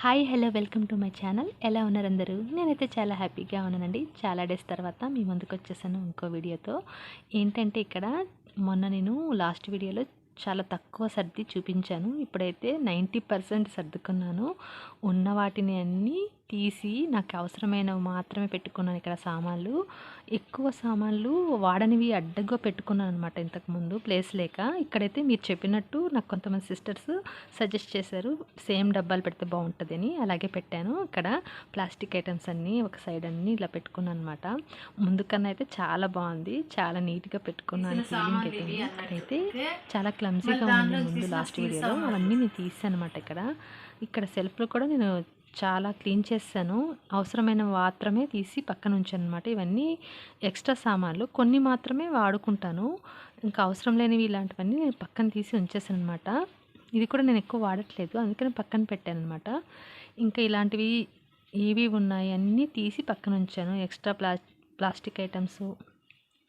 Hi hello welcome to my channel. ఎలా ఉన్నారు అందరూ? నేనైతే చాలా హ్యాపీగా ఉన్నానండి. చాలా డేస్ తర్వాత మీ ముందుకు వచ్చేసాను ఇంకో వీడియోతో. ఏంటంటే ఇక్కడ మొన్న నేను లాస్ట్ వీడియోలో చాలా తక్కువ సర్ది చూపించాను. ఇప్పుడైతే నైంటీ పర్సెంట్ సర్దుకున్నాను. ఉన్న వాటిని అన్నీ తీసి నాకు అవసరమైనవి మాత్రమే పెట్టుకున్నాను ఇక్కడ సామాన్లు. ఎక్కువ సామాన్లు వాడనివి అడ్డగా పెట్టుకున్నాను అనమాట ఇంతకుముందు ప్లేస్ లేక. ఇక్కడైతే మీరు చెప్పినట్టు నాకు కొంతమంది సిస్టర్స్ సజెస్ట్ చేశారు సేమ్ డబ్బాలు పెడితే బాగుంటుందని. అలాగే పెట్టాను. ఇక్కడ ప్లాస్టిక్ ఐటమ్స్ అన్నీ ఒక సైడ్ అన్నీ ఇలా పెట్టుకున్నాను అనమాట ముందు కన్నా అయితే చాలా బాగుంది. చాలా నీట్గా పెట్టుకున్నాను ఫీలింగ్ అయితే. ఇక్కడైతే చాలా క్లమ్జీగా ఉంది ముందు లాస్ట్ వీడియోలో. అవన్నీ నేను తీసాను అనమాట ఇక్కడ. ఇక్కడ సెల్ఫ్లో కూడా నేను చాలా క్లీన్ చేశాను. అవసరమైన మాత్రమే తీసి పక్కన ఉంచానమాట ఇవన్నీ ఎక్స్ట్రా సామాన్లు. కొన్ని మాత్రమే వాడుకుంటాను. ఇంకా అవసరం లేనివి ఇలాంటివన్నీ నేను పక్కన తీసి ఉంచేసాను అనమాట ఇది కూడా నేను ఎక్కువ వాడట్లేదు. అందుకని పక్కన పెట్టాను అనమాట ఇంకా ఇలాంటివి ఏవి ఉన్నాయి అన్నీ తీసి పక్కన ఉంచాను. ఎక్స్ట్రా ప్లా ప్లాస్టిక్ ఐటమ్స్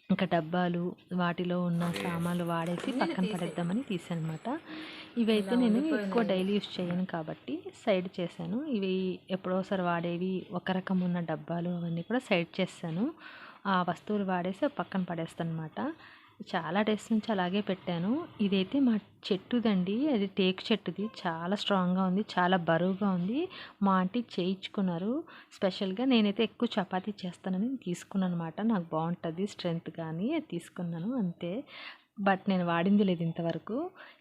ఇంకా డబ్బాలు వాటిలో ఉన్న సామాన్లు వాడేసి పక్కన పడేద్దామని తీసాను అనమాట ఇవైతే నేను ఎక్కువ డైలీ యూస్ చేయను కాబట్టి సైడ్ చేశాను. ఇవి ఎప్పుడోసారి వాడేవి ఒక రకం ఉన్న డబ్బాలు అవన్నీ కూడా సైడ్ చేశాను ఆ వస్తువులు వాడేసి పక్కన పడేస్తాను అనమాట చాలా డేస్ నుంచి అలాగే పెట్టాను. ఇదైతే మా చెట్టుదండి. అది టేక్ చెట్టుది. చాలా స్ట్రాంగ్గా ఉంది. చాలా బరువుగా ఉంది. మా ఆంటీ చేయించుకున్నారు. స్పెషల్గా నేనైతే ఎక్కువ చపాతీ చేస్తానని తీసుకున్నాను అనమాట నాకు బాగుంటుంది స్ట్రెంత్ కానీ అది తీసుకున్నాను. అంతే. బట్ నేను వాడింది లేదు ఇంతవరకు.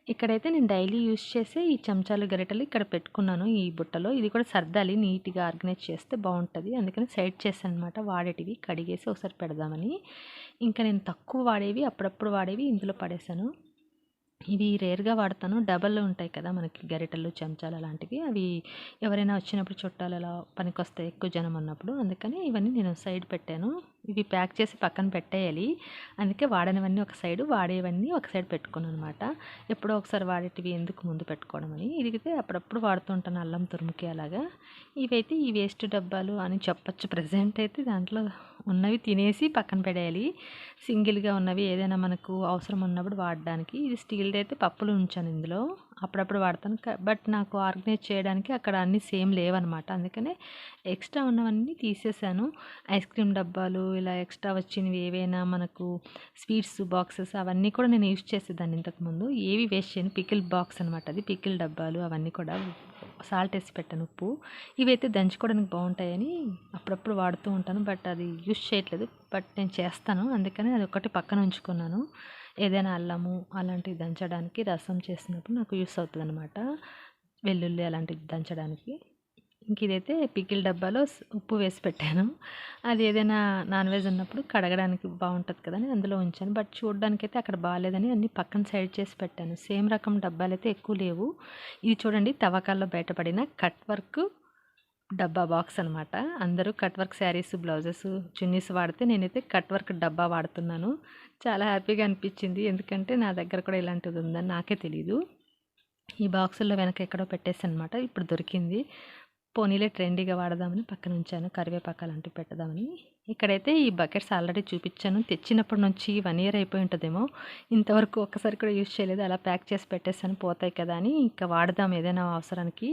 ఇక్కడైతే నేను డైలీ యూస్ చేసే ఈ చెంచాలు గరిటెలు ఇక్కడ పెట్టుకున్నాను ఈ బుట్టలో. ఇది కూడా సర్దాలి నీట్గా ఆర్గనైజ్ చేస్తే బాగుంటుంది. అందుకని సైడ్ చేశాను అనమాట వాడేటివి కడిగేసి ఒకసారి పెడదామని. ఇంకా నేను తక్కువ వాడేవి అప్పుడప్పుడు వాడేవి ఇందులో పడేశాను. ఇవి రేర్గా వాడతాను. డబల్ ఉంటాయి కదా మనకి గరిటెలు చెంచాలు అలాంటివి. అవి ఎవరైనా వచ్చినప్పుడు చుట్టాలు అలా పనికొస్తాయి ఎక్కువ జనం ఉన్నప్పుడు అందుకని ఇవన్నీ నేను సైడ్ పెట్టాను. ఇవి ప్యాక్ చేసి పక్కన పెట్టేయాలి. అందుకే వాడనివన్నీ ఒక సైడు వాడేవన్నీ ఒక సైడ్ పెట్టుకున్నాను అనమాట ఎప్పుడో ఒకసారి వాడేటివి ఎందుకు ముందు పెట్టుకోవడం అని. ఇదిగితే అప్పుడప్పుడు వాడుతుంటాను అల్లం తురుముకి అలాగా ఇవైతే ఈ వేస్ట్ డబ్బాలు అని చెప్పచ్చు. ప్రజెంట్ అయితే దాంట్లో ఉన్నవి తినేసి పక్కన పడేయాలి. సింగిల్గా ఉన్నవి ఏదైనా మనకు అవసరం ఉన్నప్పుడు వాడడానికి. ఇది స్టీల్ది అయితే పప్పులు ఉంచాను ఇందులో. అప్పుడప్పుడు వాడతాను. బట్ నాకు ఆర్గనైజ్ చేయడానికి అక్కడ అన్నీ సేమ్ లేవన్నమాట అందుకనే ఎక్స్ట్రా ఉన్నవన్నీ తీసేసాను. ఐస్ క్రీమ్ డబ్బాలు ఇలా ఎక్స్ట్రా వచ్చినవి ఏవైనా మనకు స్వీట్స్ బాక్సెస్ అవన్నీ కూడా నేను యూజ్ చేసేదాన్ని ఇంతకుముందు ఏవి వేస్ట్ చేయను. పికిల్ బాక్స్ అనమాట అది. పికిల్ డబ్బాలు అవన్నీ కూడా సాల్ట్ వేసి పెట్టాను ఉప్పు. ఇవైతే దంచుకోవడానికి బాగుంటాయని అప్పుడప్పుడు వాడుతూ ఉంటాను. బట్ అది యూజ్ చేయట్లేదు. బట్ నేను చేస్తాను. అందుకని అది ఒకటి పక్కన ఉంచుకున్నాను. ఏదైనా అల్లము అలాంటివి దంచడానికి రసం చేసినప్పుడు నాకు యూస్ అవుతుంది అనమాట వెల్లుల్లి అలాంటివి దంచడానికి. ఇంక ఇదైతే పికిల్ డబ్బాలో ఉప్పు వేసి పెట్టాను. అది ఏదైనా నాన్ వెజ్ ఉన్నప్పుడు కడగడానికి బాగుంటుంది కదా అని అందులో ఉంచాను. బట్ చూడడానికి అయితే అక్కడ బాగాలేదని అన్ని పక్కన సైడ్ చేసి పెట్టాను. సేమ్ రకం డబ్బాలు అయితే ఎక్కువ లేవు. ఇది చూడండి తవ్వకాల్లో బయటపడిన కట్ వర్క్ డబ్బా బాక్స్ అనమాట అందరూ cut work saris blouses chunnis వాడితే నేనైతే కట్ వర్క్ డబ్బా వాడుతున్నాను. చాలా హ్యాపీగా అనిపించింది. ఎందుకంటే నా దగ్గర కూడా ఇలాంటిది ఉందని నాకే తెలీదు. ఈ బాక్సుల్లో వెనక ఎక్కడో పెట్టేసాను అనమాట ఇప్పుడు దొరికింది. పోనీలే ట్రెండీగా వాడదామని పక్కన ఉంచాను కరివేపాకు అలాంటివి పెట్టదామని. ఇక్కడైతే ఈ బకెట్స్ ఆల్రెడీ చూపించాను. తెచ్చినప్పటి నుంచి వన్ ఇయర్ అయిపోయి ఉంటుందేమో. ఇంతవరకు ఒక్కసారి కూడా యూజ్ చేయలేదు. అలా ప్యాక్ చేసి పెట్టేసాను పోతాయి కదా అని ఇంకా వాడదాం ఏదైనా అవసరానికి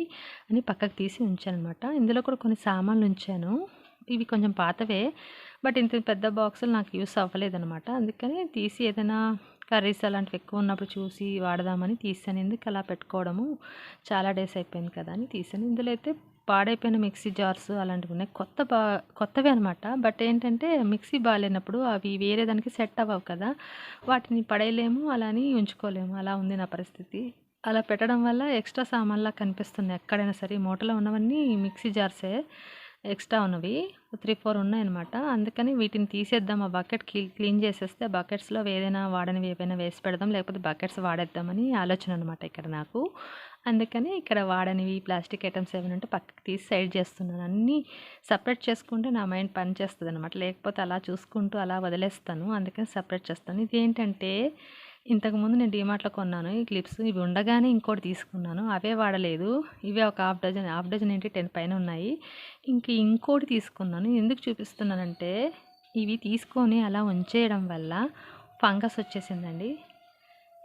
అని పక్కకు తీసి ఉంచాను అనమాట ఇందులో కూడా కొన్ని సామాన్లు ఉంచాను. ఇవి కొంచెం పాతవే. బట్ ఇంత పెద్ద బాక్సులు నాకు యూస్ అవ్వలేదన్నమాట. అందుకని తీసి ఏదైనా కర్రీస్ అలాంటివి ఎక్కువ ఉన్నప్పుడు చూసి వాడదామని తీసాను. ఎందుకు అలా పెట్టుకోవడము? చాలా డేస్ అయిపోయింది కదా అని తీసాను. ఇందులో అయితే పాడైపోయిన మిక్సీ జార్స్ అలాంటివి ఉన్నాయి. కొత్త బా కొత్తవి అనమాట బట్ ఏంటంటే మిక్సీ బాగాలేనప్పుడు అవి వేరే దానికి సెట్ అవ్వవు కదా. వాటిని పడేయలేము అలా అని ఉంచుకోలేము. అలా ఉంది నా పరిస్థితి. అలా పెట్టడం వల్ల ఎక్స్ట్రా సామాన్లా కనిపిస్తుంది ఎక్కడైనా సరే మూటలో ఉన్నవన్నీ మిక్సీ జార్సే. ఎక్స్ట్రా ఉన్నవి. త్రీ ఫోర్ ఉన్నాయన్నమాట అందుకని వీటిని తీసేద్దాం. ఆ బకెట్ క్లీన్ చేసేస్తే బకెట్స్లో ఏదైనా వాడనివి ఏవైనా వేసి పెడదాం. లేకపోతే బకెట్స్ వాడేద్దామని ఆలోచన అనమాట ఇక్కడ నాకు. అందుకని ఇక్కడ వాడనివి ప్లాస్టిక్ ఐటమ్స్ ఏమైనా ఉంటే పక్కకి తీసి సైడ్ చేస్తున్నాను. అన్నీ సపరేట్ చేసుకుంటే నా మైండ్ పని చేస్తుంది అనమాట లేకపోతే అలా చూసుకుంటూ అలా వదిలేస్తాను. అందుకని సపరేట్ చేస్తాను. ఇది ఏంటంటే ఇంతకుముందు నేను డిమార్ట్లో కొన్నాను. ఈ క్లిప్స్ ఇవి ఉండగానే ఇంకోటి తీసుకున్నాను. అవే వాడలేదు. ఇవే ఒక హాఫ్ డజన్. హాఫ్ డజన్ ఏంటి? టెన్ పైన ఉన్నాయి. ఇంక ఇంకోటి తీసుకున్నాను. ఎందుకు చూపిస్తున్నానంటే ఇవి తీసుకొని అలా ఉంచేయడం వల్ల ఫంగస్ వచ్చేసిందండి.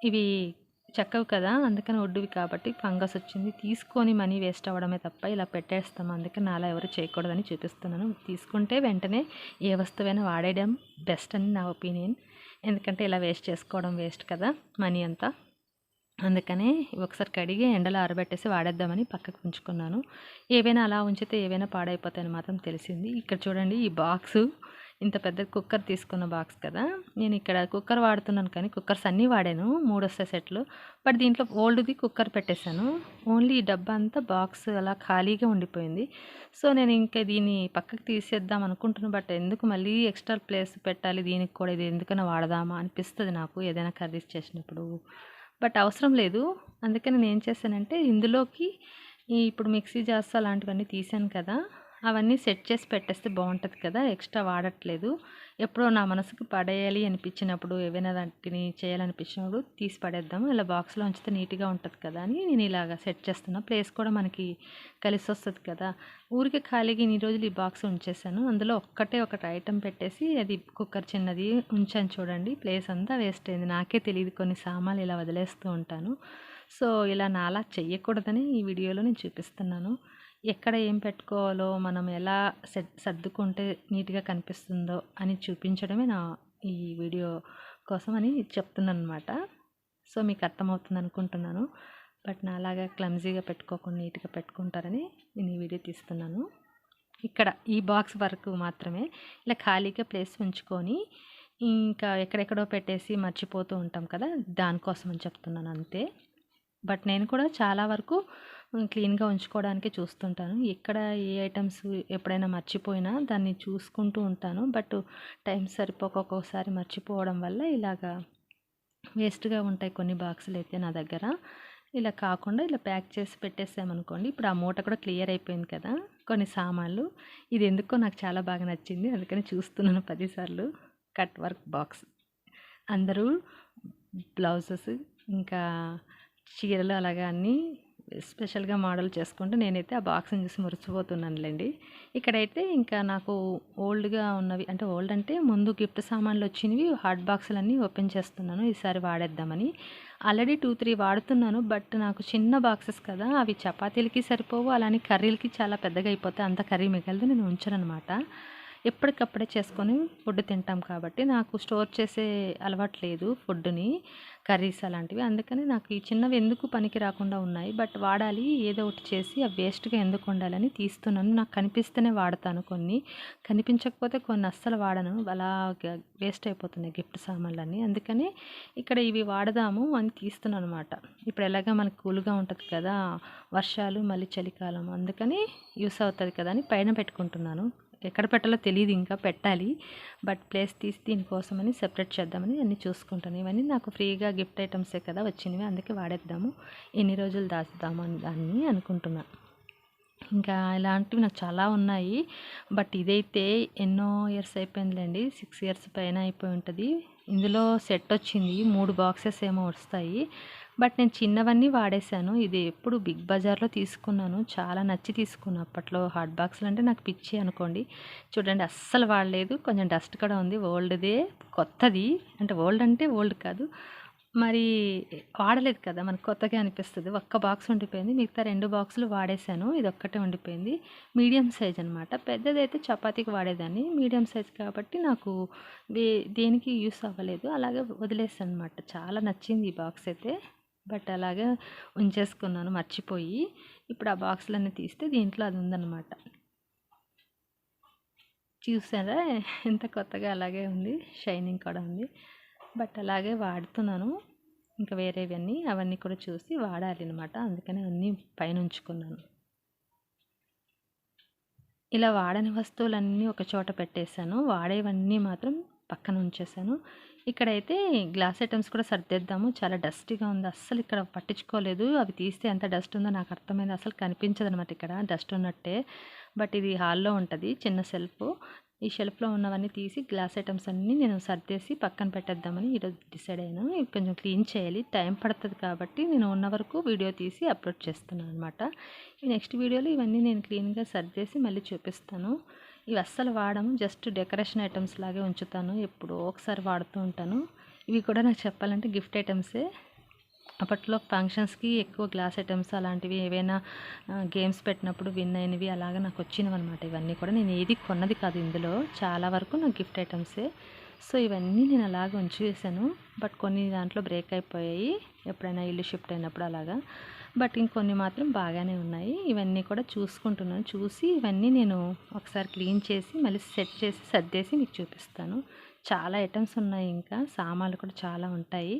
ఇవి చెక్కవి కదా అందుకని ఒడ్డువి కాబట్టి ఫంగస్ వచ్చింది. తీసుకొని మనీ వేస్ట్ అవ్వడమే తప్ప ఇలా పెట్టేస్తాము అందుకని అలా ఎవరు చేయకూడదని చూపిస్తున్నాను. తీసుకుంటే వెంటనే ఏ వస్తువైనా వాడేయడం బెస్ట్ అని నా ఒపీనియన్. ఎందుకంటే ఇలా వేస్ట్ చేసుకోవడం వేస్ట్ కదా మనీ అంతా. అందుకనే ఒకసారి కడిగి ఎండలో ఆరబెట్టేసి వాడేద్దామని పక్కకు ఉంచుకున్నాను. ఏవైనా అలా ఉంచితే ఏవైనా పాడైపోతాయని మాత్రం తెలిసింది. ఇక్కడ చూడండి ఈ బాక్సు. ఇంత పెద్ద కుక్కర్ తీసుకున్న బాక్స్ కదా. నేను ఇక్కడ కుక్కర్ వాడుతున్నాను కానీ కుక్కర్స్ అన్నీ వాడాను మూడు వస్తాయి సెట్లు. బట్ దీంట్లో ఓల్డ్ది కుక్కర్ పెట్టేశాను. ఓన్లీ ఈ డబ్బా అంతా బాక్స్ అలా ఖాళీగా ఉండిపోయింది. సో నేను ఇంకా దీన్ని పక్కకు తీసేద్దాం అనుకుంటున్నాను బట్ ఎందుకు మళ్ళీ ఎక్స్ట్రా ప్లేస్ పెట్టాలి? దీనికి కూడా ఇది ఎందుకైనా వాడదామా అనిపిస్తుంది నాకు ఏదైనా కర్రీస్ చేసినప్పుడు. బట్ అవసరం లేదు. అందుకని నేను ఏం చేశానంటే ఇందులోకి ఇప్పుడు మిక్సీ జార్స్ అలాంటివన్నీ తీసాను కదా. అవన్నీ సెట్ చేసి పెట్టేస్తే బాగుంటుంది కదా ఎక్స్ట్రా వాడట్లేదు. ఎప్పుడో నా మనసుకు పడేయాలి అనిపించినప్పుడు ఏవైనా వాటిని చేయాలనిపించినప్పుడు తీసి పడేద్దాము. ఇలా బాక్స్లో ఉంచితే నీట్గా ఉంటుంది కదా అని నేను ఇలాగా సెట్ చేస్తున్నా. ప్లేస్ కూడా మనకి కలిసి వస్తుంది కదా. ఊరికే ఖాళీగా ఇన్ని రోజులు ఈ బాక్స్ ఉంచేసాను. అందులో ఒక్కటే ఒకటి ఐటెం పెట్టేసి అది కుక్కర్ చిన్నది ఉంచాను చూడండి. ప్లేస్ అంతా వేస్ట్ అయింది. నాకే తెలియదు కొన్ని సామాన్లు ఇలా వదిలేస్తూ ఉంటాను. సో ఇలా నాలా చెయ్యకూడదని ఈ వీడియోలో నేను చూపిస్తున్నాను. ఎక్కడ ఏం పెట్టుకోవాలో మనం ఎలా సర్దుకుంటే నీట్గా కనిపిస్తుందో అని చూపించడమే నా ఈ వీడియో కోసం అని చెప్తున్నాను అనమాట సో మీకు అర్థమవుతుంది అనుకుంటున్నాను. బట్ నాలాగా క్లమ్జీగా పెట్టుకోకుండా నీట్గా పెట్టుకుంటారని నేను ఈ వీడియో తీస్తున్నాను. ఇక్కడ ఈ బాక్స్ వరకు మాత్రమే. ఇలా ఖాళీగా ప్లేస్ ఉంచుకొని ఇంకా ఎక్కడెక్కడో పెట్టేసి మర్చిపోతూ ఉంటాం కదా దానికోసం అని చెప్తున్నాను అంతే. బట్ నేను కూడా చాలా వరకు క్లీన్గా ఉంచుకోవడానికి చూస్తుంటాను. ఎక్కడ ఏ ఐటమ్స్ ఎప్పుడైనా మర్చిపోయినా దాన్ని చూసుకుంటూ ఉంటాను. బట్ టైం సరిపోక ఒక్కొక్కసారి మర్చిపోవడం వల్ల ఇలాగా వేస్ట్గా ఉంటాయి కొన్ని బాక్సులు అయితే నా దగ్గర. ఇలా కాకుండా ఇలా ప్యాక్ చేసి పెట్టేసామనుకోండి ఇప్పుడు ఆ మూట కూడా క్లియర్ అయిపోయింది కదా కొన్ని సామాన్లు. ఇది ఎందుకో నాకు చాలా బాగా నచ్చింది. అందుకని చూస్తున్నాను పదిసార్లు. Cut work box. అందరూ బ్లౌజెస్ ఇంకా చీరలు అలాగా అన్నీ స్పెషల్గా మోడల్ చేసుకుంటూ నేనైతే ఆ బాక్స్ని చూసి మురిచిపోతున్నానులేండి ఇక్కడైతే ఇంకా నాకు ఓల్డ్గా ఉన్నవి అంటే ఓల్డ్ అంటే ముందు గిఫ్ట్ సామాన్లు వచ్చినవి హాట్ బాక్సులన్నీ ఓపెన్ చేస్తున్నాను. ఈసారి వాడేద్దామని. ఆల్రెడీ టూ త్రీ వాడుతున్నాను బట్ నాకు చిన్న బాక్సెస్ కదా అవి చపాతీలకి సరిపోవు అలానే కర్రీలకి చాలా పెద్దగా అయిపోతాయి. అంత కర్రీ మిగలదు నేను ఉంచను అనమాట ఎప్పటికప్పుడే చేసుకొని ఫుడ్ తింటాం కాబట్టి నాకు స్టోర్ చేసే అలవాటు లేదు ఫుడ్ని కర్రీస్ అలాంటివి. అందుకని నాకు ఈ చిన్నవి ఎందుకు పనికి రాకుండా ఉన్నాయి బట్ వాడాలి ఏదో ఒకటి చేసి అవి వేస్ట్గా ఎందుకు ఉండాలని తీస్తున్నాను. నాకు కనిపిస్తేనే వాడతాను కొన్ని. కనిపించకపోతే కొన్ని అస్సలు వాడను. అలా వేస్ట్ అయిపోతున్నాయి గిఫ్ట్ సామాన్లన్నీ. అందుకని ఇక్కడ ఇవి వాడదాము అని తీస్తున్నాను అనమాట ఇప్పుడు ఎలాగ మనకు కూల్గా ఉంటుంది కదా వర్షాలు మళ్ళీ చలికాలం అందుకని యూస్ అవుతుంది కదా అని పైన పెట్టుకుంటున్నాను. ఎక్కడ పెట్టాలో తెలియదు ఇంకా పెట్టాలి. బట్ ప్లేస్ తీసి దీనికోసమని సెపరేట్ చేద్దామని అన్నీ చూసుకుంటాను. ఇవన్నీ నాకు ఫ్రీగా గిఫ్ట్ ఐటమ్సే కదా వచ్చినవి. అందుకే వాడేద్దాము. ఎన్ని రోజులు దాస్తాము అని దాన్ని అనుకుంటున్నా. ఇంకా ఇలాంటివి నాకు చాలా ఉన్నాయి. బట్ ఇదైతే ఎన్నో ఇయర్స్ అయిపోయిందిలేండి. సిక్స్ ఇయర్స్ పైన అయిపోయి ఉంటుంది. ఇందులో సెట్ వచ్చింది. మూడు బాక్సెస్ ఏమో వస్తాయి. బట్ నేను చిన్నవన్నీ వాడేశాను. ఇది ఎప్పుడు బిగ్ బజార్లో తీసుకున్నాను. చాలా నచ్చి తీసుకున్నాను అప్పట్లో హాట్ బాక్స్లు అంటే నాకు పిచ్చి అనుకోండి. చూడండి అస్సలు వాడలేదు. కొంచెం డస్ట్ కూడా ఉంది. ఓల్డ్దే కొత్తది. అంటే ఓల్డ్ అంటే ఓల్డ్ కాదు. మరి వాడలేదు కదా. మనకు కొత్తగా అనిపిస్తుంది. ఒక్క బాక్స్ ఉండిపోయింది. మిగతా రెండు బాక్సులు వాడేశాను. ఇది ఒక్కటే ఉండిపోయింది. మీడియం సైజ్ అనమాట పెద్దదైతే చపాతీకి వాడేదాన్ని. మీడియం సైజ్ కాబట్టి నాకు దే దేనికి యూస్ అవ్వలేదు. అలాగే వదిలేసాను అనమాట చాలా నచ్చింది ఈ బాక్స్ అయితే. బట్ అలాగే ఉంచేసుకున్నాను మర్చిపోయి. ఇప్పుడు ఆ బాక్స్లన్నీ తీస్తే దీంట్లో అది ఉందన్నమాట. చూసారా? ఎంత కొత్తగా అలాగే ఉంది. షైనింగ్ కూడా ఉంది. బట్ అలాగే వాడుతున్నాను. ఇంకా వేరేవన్నీ అవన్నీ కూడా చూసి వాడాలి అనమాట అందుకని అన్నీ పైన ఉంచుకున్నాను. ఇలా వాడని వస్తువులన్నీ ఒక చోట పెట్టేశాను. వాడేవన్నీ మాత్రం పక్కన ఉంచేసాను ఇక్కడైతే గ్లాస్ ఐటమ్స్ కూడా సర్దేద్దాము చాలా డస్టీగా ఉంది. అస్సలు ఇక్కడ పట్టించుకోలేదు. అవి తీస్తే ఎంత డస్ట్ ఉందో నాకు అర్థమైంది. అసలు కనిపించదు అనమాట ఇక్కడ డస్ట్ ఉన్నట్టే. బట్ ఇది హాల్లో ఉంటుంది. చిన్న సెల్ఫ్ ఈ షెల్ఫ్లో ఉన్నవన్నీ తీసి గ్లాస్ ఐటమ్స్ అన్నీ నేను సర్దేసి పక్కన పెట్టేద్దామని ఈరోజు డిసైడ్ అయ్యాను ఇవి కొంచెం క్లీన్ చేయాలి. టైం పడుతుంది కాబట్టి నేను ఉన్న వరకు వీడియో తీసి అప్లోడ్ చేస్తున్నాను అనమాట ఈ నెక్స్ట్ వీడియోలో ఇవన్నీ నేను క్లీన్గా సర్దేసి మళ్ళీ చూపిస్తాను. ఇవి అస్సలు వాడము జస్ట్ డెకరేషన్ ఐటమ్స్ లాగే ఉంచుతాను ఎప్పుడో ఒకసారి వాడుతూ ఉంటాను. ఇవి కూడా నాకు చెప్పాలంటే గిఫ్ట్ ఐటమ్సే. అప్పట్లో ఫంక్షన్స్కి ఎక్కువ గ్లాస్ ఐటమ్స్ అలాంటివి ఏవైనా గేమ్స్ పెట్టినప్పుడు విన్ అయినవి అలాగా నాకు వచ్చినవి అనమాట ఇవన్నీ కూడా నేను ఏది కొన్నది కాదు ఇందులో. చాలా వరకు నాకు గిఫ్ట్ ఐటమ్సే. సో ఇవన్నీ నేను అలాగ ఉంచి వేసాను బట్ కొన్ని దాంట్లో బ్రేక్ అయిపోయాయి. ఎప్పుడైనా ఇల్లు షిఫ్ట్ అయినప్పుడు అలాగా. బట్ ఇంకొన్ని మాత్రం బాగానే ఉన్నాయి. ఇవన్నీ కూడా చూసుకుంటున్నాను. చూసి ఇవన్నీ నేను ఒకసారి క్లీన్ చేసి మళ్ళీ సెట్ చేసి సర్దేసి మీకు చూపిస్తాను. చాలా ఐటమ్స్ ఉన్నాయి ఇంకా. సామాన్లు కూడా చాలా ఉంటాయి.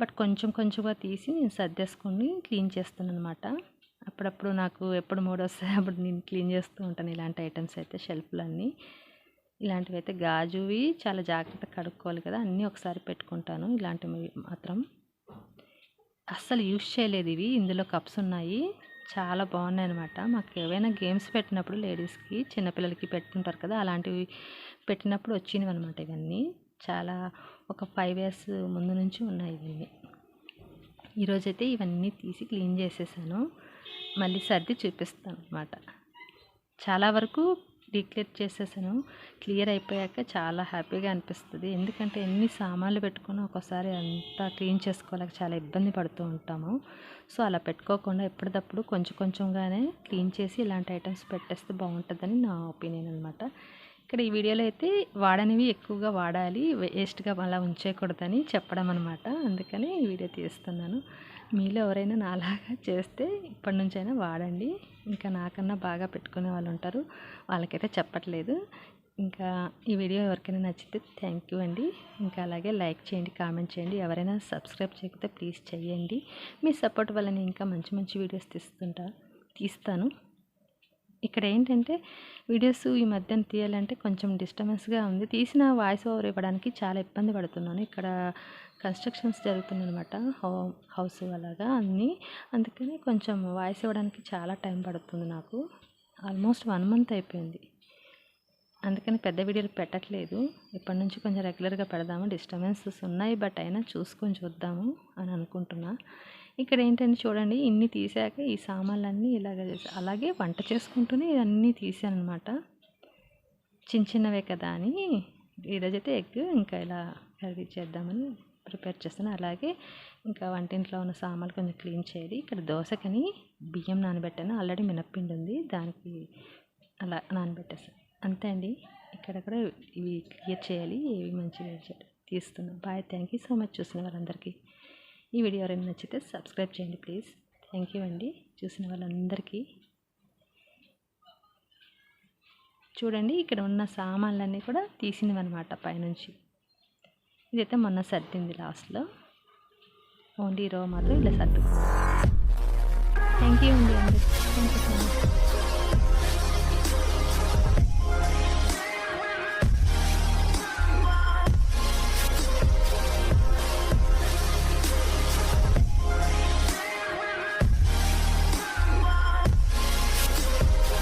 బట్ కొంచెం కొంచెంగా తీసి నేను సర్దేసుకొని క్లీన్ చేస్తాను అనమాట అప్పుడప్పుడు నాకు ఎప్పుడు మూడు వస్తాయి అప్పుడు నేను క్లీన్ చేస్తూ ఉంటాను ఇలాంటి ఐటమ్స్ అయితే షెల్ఫ్లన్నీ. ఇలాంటివి అయితే గాజువి చాలా జాగ్రత్తగా కడుక్కోవాలి కదా. అన్నీ ఒకసారి పెట్టుకుంటాను. ఇలాంటివి మాత్రం. అస్సలు యూజ్ చేయలేదు ఇవి. ఇందులో కప్స్ ఉన్నాయి. చాలా బాగున్నాయి అనమాట మాకు ఏవైనా గేమ్స్ పెట్టినప్పుడు లేడీస్కి చిన్నపిల్లలకి పెట్టుకుంటారు కదా అలాంటివి పెట్టినప్పుడు వచ్చినవి అనమాట ఇవన్నీ. చాలా ఒక ఫైవ్ ఇయర్స్ ముందు నుంచి ఉన్నాయి ఇవన్నీ. ఈరోజైతే ఇవన్నీ తీసి క్లీన్ చేసేసాను. మళ్ళీ సర్ది చూపిస్తాను అనమాట చాలా వరకు డీక్లేర్ చేసేసాను. క్లియర్ అయిపోయాక చాలా హ్యాపీగా అనిపిస్తుంది. ఎందుకంటే ఎన్ని సామాన్లు పెట్టుకుని ఒకసారి అంతా క్లీన్ చేసుకోలేక చాలా ఇబ్బంది పడుతూ ఉంటాము. సో అలా పెట్టుకోకుండా ఎప్పటికప్పుడు కొంచెం కొంచెంగానే క్లీన్ చేసి ఇలాంటి ఐటమ్స్ పెట్టేస్తే బాగుంటుందని నా ఒపీనియన్ అనమాట ఇక్కడ ఈ వీడియోలో అయితే వాడనివి ఎక్కువగా వాడాలి వేస్ట్గా అలా ఉంచేయకూడదని చెప్పడం అనమాట అందుకని ఈ వీడియో తీస్తున్నాను. మీలో ఎవరైనా నాలాగా చేస్తే ఇప్పటి నుంచైనా వాడండి. ఇంకా నాకన్నా బాగా పెట్టుకునే వాళ్ళు ఉంటారు. వాళ్ళకైతే చెప్పట్లేదు. ఇంకా ఈ వీడియో ఎవరికైనా నచ్చితే థ్యాంక్ యూ అండి. ఇంకా అలాగే లైక్ చేయండి కామెంట్ చేయండి. ఎవరైనా సబ్స్క్రైబ్ చేయకపోతే ప్లీజ్ చేయండి మీ సపోర్ట్ వల్ల నేను ఇంకా మంచి మంచి వీడియోస్ తీస్తుంటా తీస్తాను. ఇక్కడ ఏంటంటే వీడియోస్ ఈ మధ్యన తీయాలంటే కొంచెం డిస్టర్బెన్స్గా ఉంది. తీసిన వాయిస్ ఓవర్ ఇవ్వడానికి చాలా ఇబ్బంది పడుతున్నాను. ఇక్కడ కన్స్ట్రక్షన్స్ జరుగుతుందనమాట హౌ హౌస్ అలాగా అన్నీ. అందుకని కొంచెం వాయిస్ ఇవ్వడానికి చాలా టైం పడుతుంది నాకు. ఆల్మోస్ట్ వన్ మంత్ అయిపోయింది. అందుకని పెద్ద వీడియోలు పెట్టట్లేదు. ఇప్పటి నుంచి కొంచెం రెగ్యులర్గా పెడదాము? డిస్టర్బెన్సెస్ ఉన్నాయి బట్ అయినా చూసుకొని చూద్దాము అని అనుకుంటున్నా. ఇక్కడ ఏంటంటే చూడండి ఇన్ని తీసాక ఈ సామాన్లన్నీ ఇలాగ చేసా అలాగే వంట చేసుకుంటూనే ఇవన్నీ తీసాను అనమాట చిన్న చిన్నవే కదా అని. ఈరోజైతే ఎగ్ ఇంకా ఇలా కర్రీ చేద్దామని ప్రిపేర్ చేస్తాను. అలాగే ఇంకా వంటింట్లో ఉన్న సామాన్లు కొంచెం క్లీన్ చేయాలి. ఇక్కడ దోశకని బియ్యం నానబెట్టాను. ఆల్రెడీ మినప్పిండి ఉంది దానికి అలా నానబెట్టేస్తాను అంతే అండి. ఇక్కడ కూడా ఇవి క్లియర్ చేయాలి. ఇవి మంచిగా తీస్తున్నాం bye. Thank you so much చూసిన వాళ్ళందరికీ. ఈ వీడియో ఎవరైనా నచ్చితే సబ్స్క్రైబ్ చేయండి ప్లీజ్. థ్యాంక్ యూ అండి. చూసిన వాళ్ళందరికీ. చూడండి ఇక్కడ ఉన్న సామాన్లన్నీ కూడా తీసినవన్నమాట పైనుంచి. ఇదైతే మొన్న సర్దింది లాస్ట్లో. ఓన్లీ రో మాత్రం ఇలా సర్దు థ్యాంక్ యూ అండి అందరికీ. Thank you so much